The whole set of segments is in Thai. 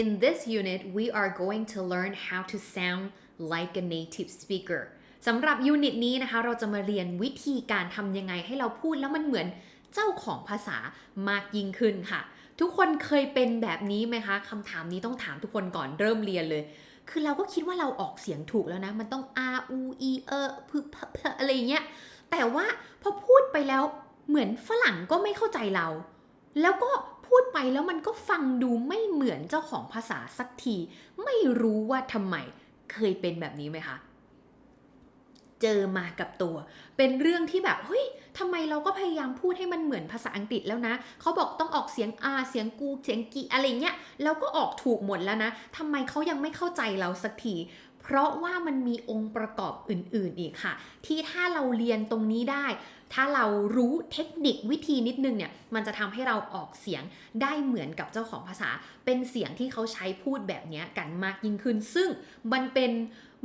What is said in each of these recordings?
In this unit we are going to learn how to sound like a native speaker สำหรับยูนิตนี้นะคะ เราจะมาเรียนวิธีการทำยังไงให้เราพูดแล้วมันเหมือนเจ้าของภาษามากยิ่งขึ้นค่ะ ทุกคนเคยเป็นแบบนี้ไหมคะคำถามนี้ต้องถามทุกคนก่อนเริ่มเรียนเลย คือเราก็คิดว่าเราออกเสียงถูกแล้วนะ มันต้อง r u e เอพึพพอะไรเงี้ย แต่ว่าพอพูดไปแล้วเหมือนฝรั่งก็ไม่เข้าใจเรา แล้วก็ พูดไปแล้วมันก็ฟังดูไม่เหมือนเจ้าของภาษาสักที ไม่รู้ว่าทำไมเคยเป็นแบบนี้ไหมคะเจอมากับตัว เป็นเรื่องที่แบบเฮ้ยทำไมเราก็พยายามพูดให้มันเหมือนภาษาอังกฤษแล้วนะ เขาบอกต้องออกเสียง R เสียงกูเสียงกีอะไรเงี้ยแล้วก็ออกถูกหมดแล้วนะทำไมเขายังไม่เข้าใจเราสักทีเพราะว่ามันมีองค์ประกอบอื่นๆอีกค่ะ ที่ถ้าเราเรียนตรงนี้ได้ ถ้าเรารู้เทคนิควิธีนิดนึงเนี่ย มันจะทำให้เราออกเสียงได้เหมือนกับเจ้าของภาษา เป็นเสียงที่เขาใช้พูดแบบนี้กันมากยิ่งขึ้น ซึ่งมันเป็น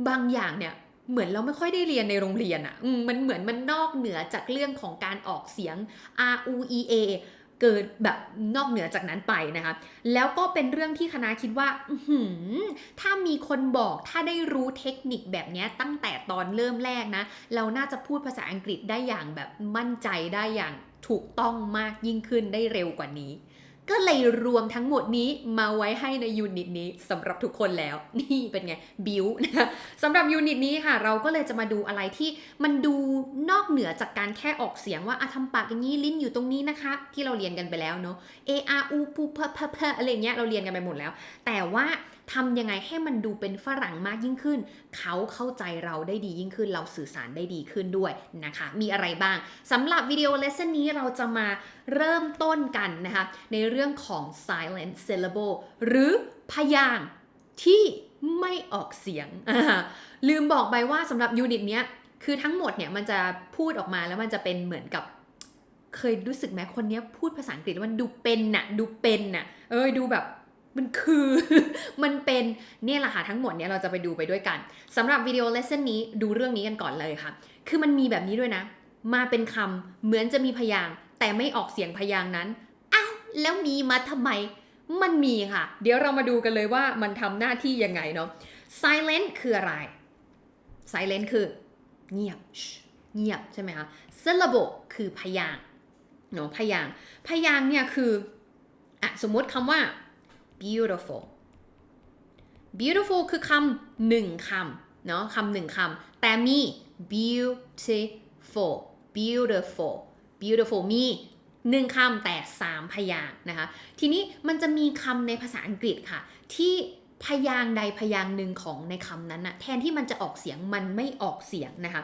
บางอย่างเนี่ยเหมือนเราไม่ค่อยได้เรียนในโรงเรียนอะ่ะมันเหมือนมันนอกเหนือจากเรื่องของการออกเสียง R U E A เกิดแบบนอกเหนือจากนั้นไปนะคะ แล้วก็เป็นเรื่องที่คณะคิดว่าหืถ้ามีคนบอกถ้าได้รู้เทคนิคแบบนี้ตั้งแต่ตอนเริ่มแรกนะ เราน่าจะพูดภาษาอังกฤษได้อย่างแบบมั่นใจได้อย่างถูกต้องมากยิ่งขึ้นได้เร็วกว่านี้ ก็เลยรวมทั้งหมดนี้มาไว้ให้ในยูนิตนี้สำหรับทุกคนแล้ว นี่เป็นไงบิวนะคะสำหรับยูนิตนี้ค่ะ เราก็เลยจะมาดูอะไรที่มันดูนอกเหนือจากการแค่ออกเสียงว่าอะทำปากอย่างนี้ลิ้นอยู่ตรงนี้นะคะ ที่เราเรียนกันไปแล้วเนาะ A R U ปูพพพอะไรเงี้ยเราเรียนกันไปหมดแล้ว แต่ว่าทำยังไงให้มันดูเป็นฝรั่งมากยิ่งขึ้น เขาเข้าใจเราได้ดียิ่งขึ้น เราสื่อสารได้ดีขึ้นด้วยนะคะ มีอะไรบ้างสำหรับวิดีโอเลส o n นี้เราจะมาเริ่มต้นกันนะคะ ในเรื่องของ silent syllable หรือพยางค์ที่ไม่ออกเสียง ลืมบอกไปว่าสำหรับยูนิตเนี้ย คือทั้งหมดเนี่ยมันจะพูดออกมาแล้วมันจะเป็นเหมือนกับเคยรู้สึกไหมคนเนี้ยพูดภาษาอังกฤษแล้วมันดูเป็นน่ะ ดูเป็นน่ะ เอ้ยดูแบบ มันคือมันเป็นเนี่ยแหละค่ะทั้งหมดเนี่ยเราจะไปดูไปด้วยกันสำหรับวิดีโอเลส o n นี้ดูเรื่องนี้กันก่อนเลยค่ะ คือมันมีแบบนี้ด้วยนะ มาเป็นคำเหมือนจะมีพยางแต่ไม่ออกเสียงพยางนั้นอ้าวแล้วมีมาทำไม มันมีค่ะ เดี๋ยวเรามาดูกันเลยว่ามันทำหน้าที่ยังไงเนาะ silent คืออะไร silent คือ เงียบเงียบใช่ไหมคะ syllable คือพยางเนาะพยางพยางเนี่ยคืออะสมมติคำว่า beautiful beautiful คือคำหนึ่งคำเนาะคำหนึ่งคำแต่มี beautiful beautiful beautiful มีหนึ่งคำแต่สามพยางนะคะ ทีนี้มันจะมีคำในภาษาอังกฤษค่ะ ที่พยางใดพยางหนึ่งของในคำนั้นนะแทนที่มันจะออกเสียงมันไม่ออกเสียงนะคะ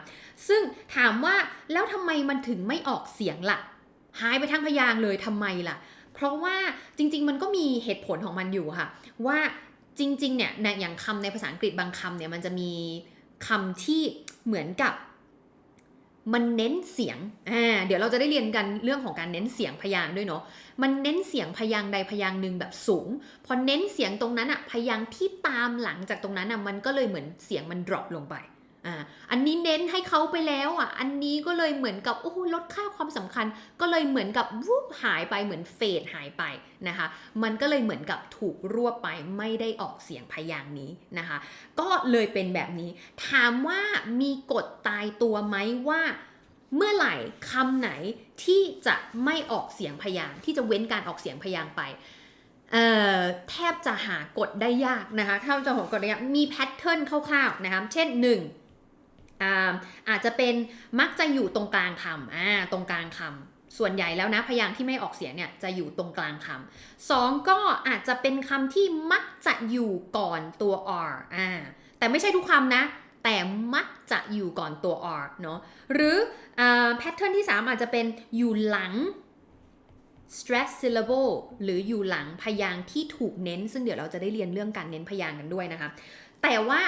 ซึ่งถามว่าแล้วทำไมมันถึงไม่ออกเสียงล่ะ หายไปทั้งพยางเลยทำไมล่ะ เพราะว่าจริง ๆ มันก็มีเหตุผลของมันอยู่ค่ะ ว่าจริง ๆ เนี่ยอย่างคำในภาษาอังกฤษบางคำเนี่ยมันจะมีคำที่เหมือนกับมันเน้นเสียง อ่า เดี๋ยวเราจะได้เรียนกันเรื่องของการเน้นเสียงพยางด้วยเนาะ มันเน้นเสียงพยางใดพยางหนึ่งแบบสูง พอเน้นเสียงตรงนั้นอะพยางที่ตามหลังจากตรงนั้นอะมันก็เลยเหมือนเสียงมัน drop ลงไป อ่าอันนี้เน้นให้เขาไปแล้วอะ อันนี้ก็เลยเหมือนกับโอ้ลดค่าความสำคัญ ก็เลยเหมือนกับวูบหายไปเหมือนเฟดหายไปนะคะ มันก็เลยเหมือนกับถูกรวบไปไม่ได้ออกเสียงพยางนี้นะคะ ก็เลยเป็นแบบนี้ ถามว่ามีกฎตายตัวไหมว่าเมื่อไหร่คำไหนที่จะไม่ออกเสียงพยางที่จะเว้นการออกเสียงพยางไปแทบจะหากฎได้ยากนะคะถ้าจะหากฎได้ยากมีแพทเทิร์นคร่าวๆนะคะ เช่น 1 อาอาจจะเป็นมักจะอยู่ตรงกลางคำอ่าตรงกลางคำส่วนใหญ่แล้วนะพยางค์ที่ไม่ออกเสียงเนี่ยจะอยู่ตรงกลางคำสองก็อาจจะเป็นคำที่มักจะอยู่ก่อนตัว r อ่าแต่ไม่ใช่ทุกคำนะ แต่มักจะอยู่ก่อนตัว r เนาะหรือแพทเทิร์นที่ 3 อาจจะเป็นอยู่หลัง stress syllable หรืออยู่หลังพยางค์ที่ถูกเน้น ซึ่งเดี๋ยวเราจะได้เรียนเรื่องการเน้นพยางค์กันด้วยนะคะ แต่ว่า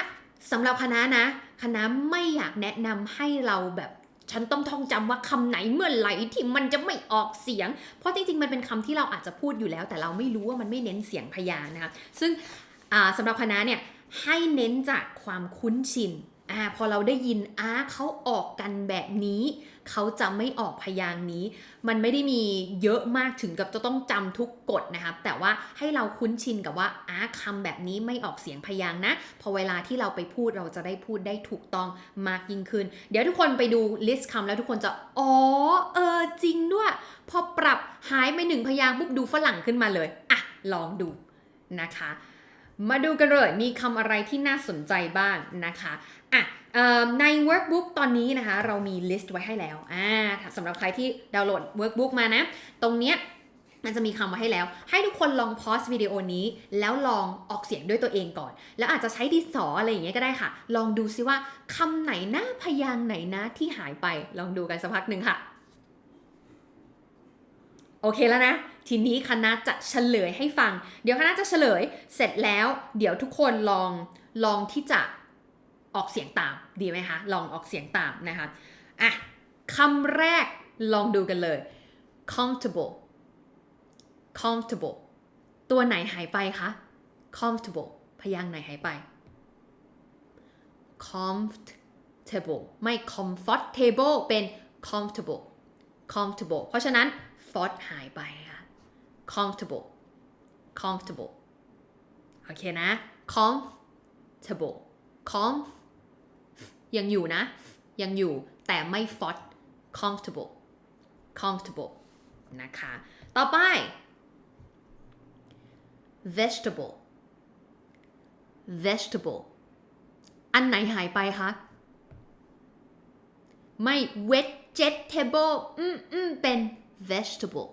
สำหรับคณะนะคณะไม่อยากแนะนำให้เราแบบฉันต้องท่องจำว่าคำไหนเมื่อไหร่ที่มันจะไม่ออกเสียง เพราะจริงๆ มันเป็นคำที่เราอาจจะพูดอยู่แล้ว แต่เราไม่รู้ว่ามันไม่เน้นเสียงพยางค์นะคะซึ่งอ่าสำหรับคณะเนี่ยให้เน้นจากความคุ้นชินอพอเราได้ยินอาเขาออกกันแบบนี้ เขาจะไม่ออกพยางนี้ มันไม่ได้มีเยอะมากถึงกับจะต้องจำทุกกฎนะครับ แต่ว่าให้เราคุ้นชินกับว่าอาคำแบบนี้ไม่ออกเสียงพยางนะ พอเวลาที่เราไปพูดเราจะได้พูดได้ถูกต้องมากยิ่งขึ้น เดี๋ยวทุกคนไปดูลิสต์คำแล้วทุกคนจะ อ๋อ เออ จริงด้วย พอปรับหายไปหนึ่งพยางปุ๊บดูฝรั่งขึ้นมาเลย อะ ลองดูนะคะ มาดูกันเลยมีคำอะไรที่น่าสนใจบ้างนะคะอะใน workbook ตอนนี้นะคะเรามี list ไว้ให้แล้วอ่าสำหรับใครที่ดาวน์โหลด workbook มานะ ตรงเนี้ยมันจะมีคำไว้ให้แล้ว ให้ทุกคนลองพอสวิดีโอนี้ แล้วลองออกเสียงด้วยตัวเองก่อน แล้วอาจจะใช้ดินสออะไรอย่างเงี้ยก็ได้ค่ะ ลองดูซิว่าคำไหนนะพยางไหนนะที่หายไป ลองดูกันสักพักหนึ่งค่ะ โอเคแล้วนะ ทีนี้คณะจะเฉลยให้ฟัง เดี๋ยวคณะจะเฉลยเสร็จแล้ว เดี๋ยวทุกคนลองลองที่จะออกเสียงตามดีไหมคะ ลองออกเสียงตามนะคะอะคำแรกลองดูกันเลย comfortable comfortable ตัวไหนหายไปคะ comfortable พยางค์ไหนหายไป comfortable ไม่ comfortable เป็น comfortable comfortable เพราะฉะนั้น fort หายไปค่ะ comfortable comfortable โอเคนะ comfortable comf ยังอยู่นะ ยังอยู่แต่ไม่ fort comfortable comfortable นะคะ ต่อไป vegetable vegetable อันไหนหายไปคะ ไม่ vegetable อืมอืมเป็น vegetable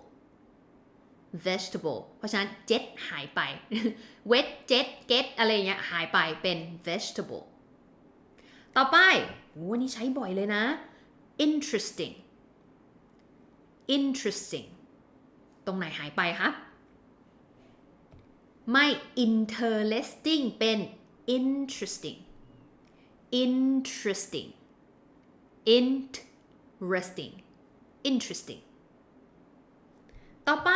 vegetable เพราะฉะนั้น jet หายไป wet jet get อะไรเงี้ยหายไปเป็น vegetable ต่อไปวันนี้ใช้บ่อยเลยนะ interesting interesting ตรงไหนหายไปคะไม่ interesting เป็น interesting interesting interesting interesting ต่อไป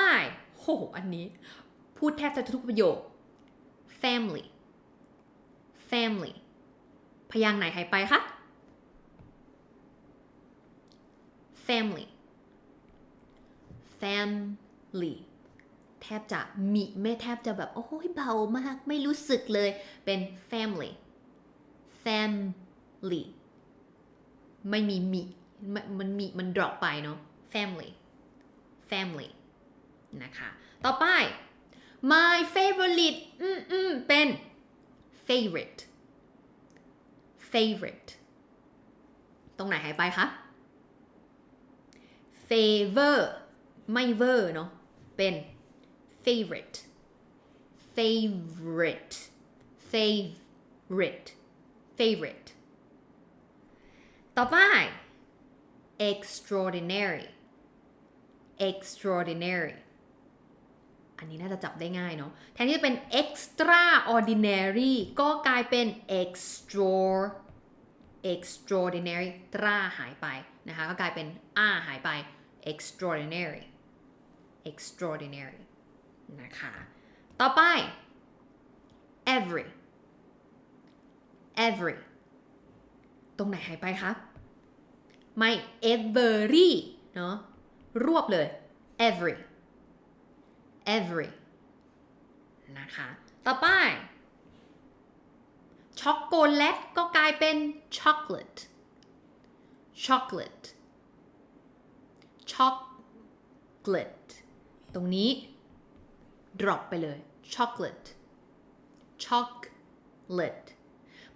โหอันนี้ พูดแทบจะทุกประโยค family family พยางค์ไหนหายไปคะ family family แทบจะมีไม่แทบจะแบบ โอ้ยเบามาก ไม่รู้สึกเลยเป็น family family ไม่มีมีมันมันมีมัน drop ไปเนาะ family family นะคะ ต่อไป my favorite อืมอืมเป็น favorite favorite ตรงไหนหายไปคะ favor ไม่ ver เนาะ เป็น favorite favorite favorite favorite ต่อไป extraordinary extraordinary อันนี้น่าจะจับได้ง่ายเนาะแทนที่จะเป็น extraordinary ก็กลายเป็น extra extraordinary ตราหายไปนะคะก็กลายเป็น a หายไป extraordinary extraordinary นะคะ ต่อไป every every ตรงไหนหายไปคะไม่ every เนาะรวบเลย every every นะคะ ต่อไป ช็อกโกแลตก็กลายเป็น chocolate chocolate chocolate ตรงนี้ drop ไปเลย chocolate chocolate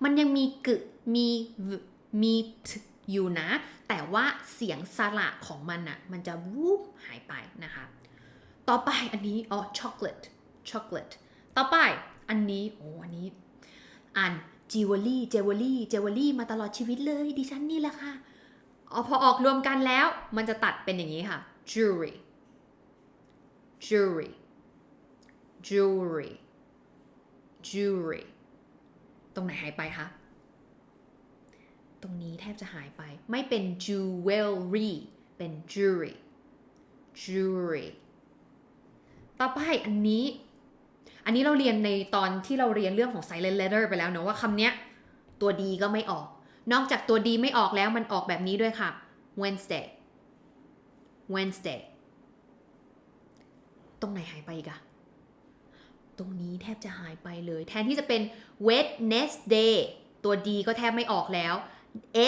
มันยังมีกึมีมีทอยู่นะ แต่ว่าเสียงสระของมันอะมันจะวูบหายไปนะคะ ต่อไปอันนี้อ๋อ chocolate chocolate ต่อไปอันนี้โอ้อันนี้ อ่าน jewelry jewelry jewelry มาตลอดชีวิตเลยดิฉันนี่แหละค่ะอ๋อพอออกรวมกันแล้ว มันจะตัดเป็นอย่างนี้ค่ะ jewelry jewelry jewelry jewelry ตรงไหนหายไปคะ ตรงนี้แทบจะหายไป ไม่เป็น jewelry เป็น jewelry jewelry ต่อไปอันนี้ อันนี้เราเรียนในตอนที่เราเรียนเรื่องของ silent letter ไปแล้วเนอะว่าคำเนี้ยตัวดีก็ไม่ออก นอกจากตัวดีไม่ออกแล้วมันออกแบบนี้ด้วยค่ะ Wednesday Wednesday ตรงไหนหายไปอีกอะตรงนี้แทบจะหายไปเลย แทนที่จะเป็น Wednesday ตัว D ก็แทบไม่ออกแล้ว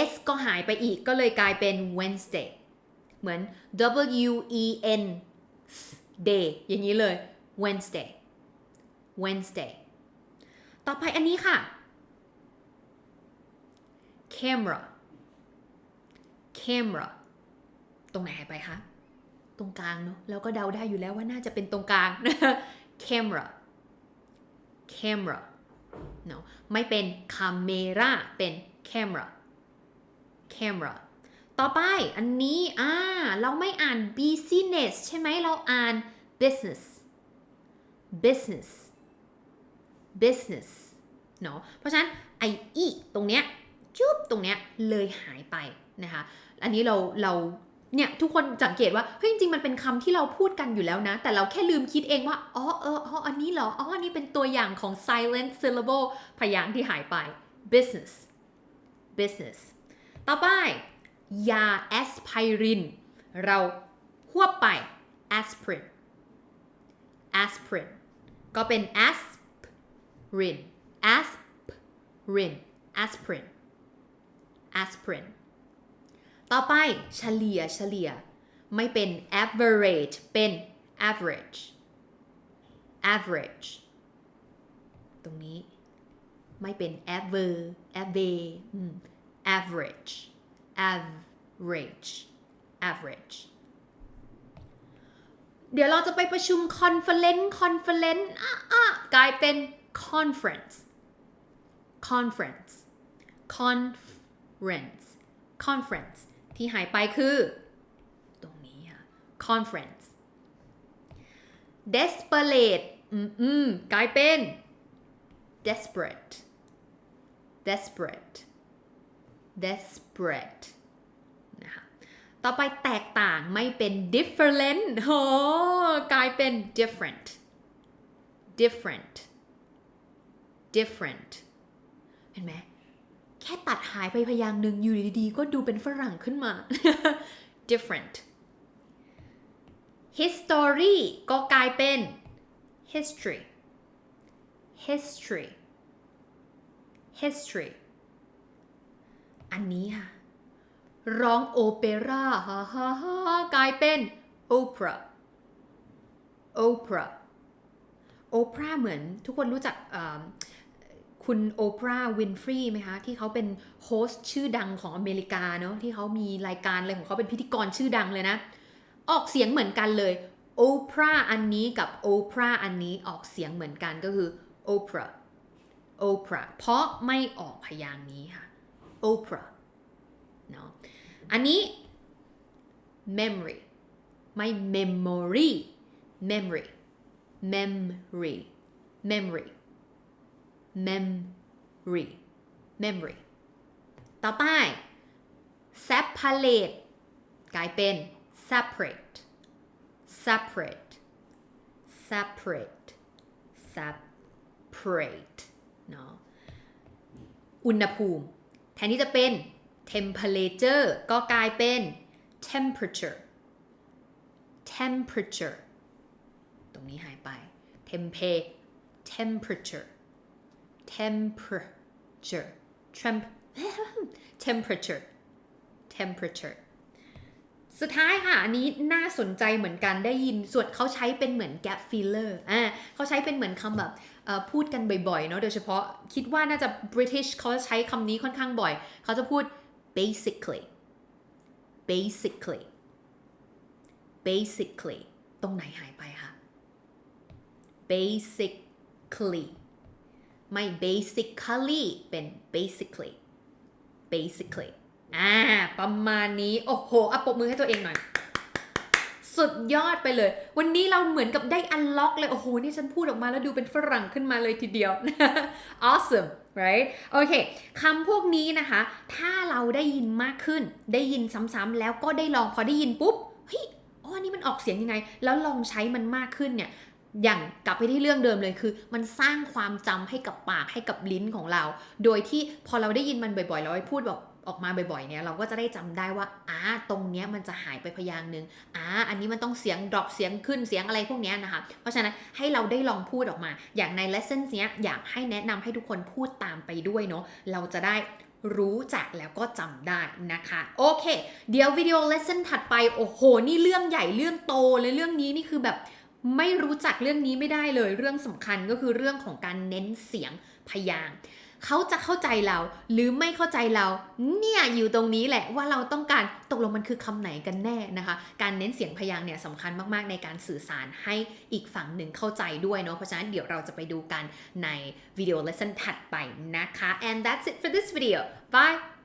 S ก็หายไปอีกก็เลยกลายเป็น Wednesday เหมือน W E N day อย่างนี้เลย Wednesday Wednesday ต่อไปอันนี้ค่ะ camera camera ตรงไหนหายไปคะ ตรงกลางเนอะแล้วก็เดาได้อยู่แล้วว่าน่าจะเป็นตรงกลาง camera camera เนอะไม่เป็น camera เป็น camera camera ต่อไปอันนี้อ่าเราไม่อ่าน business ใช่ไหมเราอ่าน business business business เนาะเพราะฉะนั้นไออีตรงเนี้ยจุ๊บตรงเนี้ยเลยหายไปนะคะ อันนี้เราเราเนี่ยทุกคนสังเกตว่าเฮ้ยจริงๆมันเป็นคำที่เราพูดกันอยู่แล้วนะ แต่เราแค่ลืมคิดเองว่าอ๋อเอออ๋ออันนี้เหรออ๋ออันนี้เป็นตัวอย่างของ silent syllable พยางค์ที่หายไป business business ต่อไป ยาแอสไพริน เราหวบไป aspirin aspirin ก็เป็น aspirin aspirin aspirin aspirin ต่อไปเฉลี่ยเฉลี่ย ไม่เป็น average เป็น average average ตรงนี้ไม่เป็น aver aver อืม average average average เดี๋ยวเราจะไปประชุม conference conference อะอะกลายเป็น conference conference conference conference ที่หายไปคือ ตรงนี้ค่ะ conference desperate อืมอืมกลายเป็น desperate desperate desperate นะคะต่อไปแตกต่างไม่เป็น different โอ้กลายเป็น different different different เห็นไหมแค่ตัดหายไปพยางค์หนึ่งอยู่ดีๆ ก็ดูเป็นฝรั่งขึ้นมา different history ก็กลายเป็น history history history อันนี้ค่ะ ร้องโอเปร่าฮ่าฮ่าฮ่ากลายเป็น opera opera opera เหมือนทุกคนรู้จักคุณโอปราห์วินฟรีไหมคะ ที่เขาเป็นโฮสต์ชื่อดังของอเมริกาเนาะที่เขามีรายการอะไรของเขาเป็นพิธีกรชื่อดังเลยนะ ออกเสียงเหมือนกันเลยโอปราอันนี้กับโอปราอันนี้ออกเสียงเหมือนกันก็คือโอปราโอปราเพราะไม่ออกพยางค์นี้ค่ะ โอปราเนาะอันนี้ memory ไม่ memory memory memory memory memory memory ต่อไป separate กลายเป็น separate separate separate separate เนาะอุณหภูมิ แทนที่จะเป็น temperature ก็กลายเป็น temperature temperature ตรงนี้หายไป tempe temperature temperature temp temperature temperature สุดท้ายค่ะ อันนี้น่าสนใจเหมือนกันได้ยินส่วนเขาใช้เป็นเหมือน gap filler อ่าเขาใช้เป็นเหมือนคำแบบ พูดกันบ่อยๆเนาะโดยเฉพาะคิดว่าน่าจะ British เขาใช้คำนี้ค่อนข้างบ่อย เขาจะพูด basically basically basically ตรงไหนหายไปคะ basically ไม่ basically เป็น basically basically อ่า ประมาณนี้ โอ้โหอะปรบมือให้ตัวเองหน่อย สุดยอดไปเลย วันนี้เราเหมือนกับได้อันล็อกเลยโอ้โหนี่ฉันพูดออกมาแล้วดูเป็นฝรั่งขึ้นมาเลยทีเดียว awesome right โอเคคำพวกนี้นะคะ ถ้าเราได้ยินมากขึ้น ได้ยินซ้ำๆแล้วก็ได้ลองพอได้ยินปุ๊บเฮ้ยอ๋อนี่มันออกเสียงยังไง แล้วลองใช้มันมากขึ้นเนี่ยอย่างกลับไปที่เรื่องเดิมเลยคือ มันสร้างความจำให้กับปากให้กับลิ้นของเรา โดยที่พอเราได้ยินมันบ่อยๆเราไปพูดบอก ออกมาบ่อยๆเนี่ยเราก็จะได้จำได้ว่าอ่าตรงเนี้ยมันจะหายไปพยางหนึ่งอ่าอันนี้มันต้องเสียง drop เสียงขึ้นเสียงอะไรพวกเนี้ยนะคะเพราะฉะนั้นให้เราได้ลองพูดออกมา อย่างใน lesson เนี้ยอยากให้แนะนำให้ทุกคนพูดตามไปด้วยเนาะเราจะได้รู้จักแล้วก็จำได้นะคะ โอเค เดี๋ยววิดีโอ lesson ถัดไป โอ้โห นี่เรื่องใหญ่เรื่องโตเลยเรื่องนี้นี่คือแบบไม่รู้จักเรื่องนี้ไม่ได้เลย เรื่องสำคัญก็คือเรื่องของการเน้นเสียงพยาง เขาจะเข้าใจเรา หรือไม่เข้าใจเรา เนี่ยอยู่ตรงนี้แหละว่าเราต้องการตกลงมันคือคำไหนกันแน่นะคะ การเน้นเสียงพยางค์เนี่ยสำคัญมากๆในการสื่อสารให้อีกฝั่งหนึ่งเข้าใจด้วยเนาะเพราะฉะนั้นเดี๋ยวเราจะไปดูกันในวิดีโอเลส s o n ถัดไปนะคะ and that's it for this video bye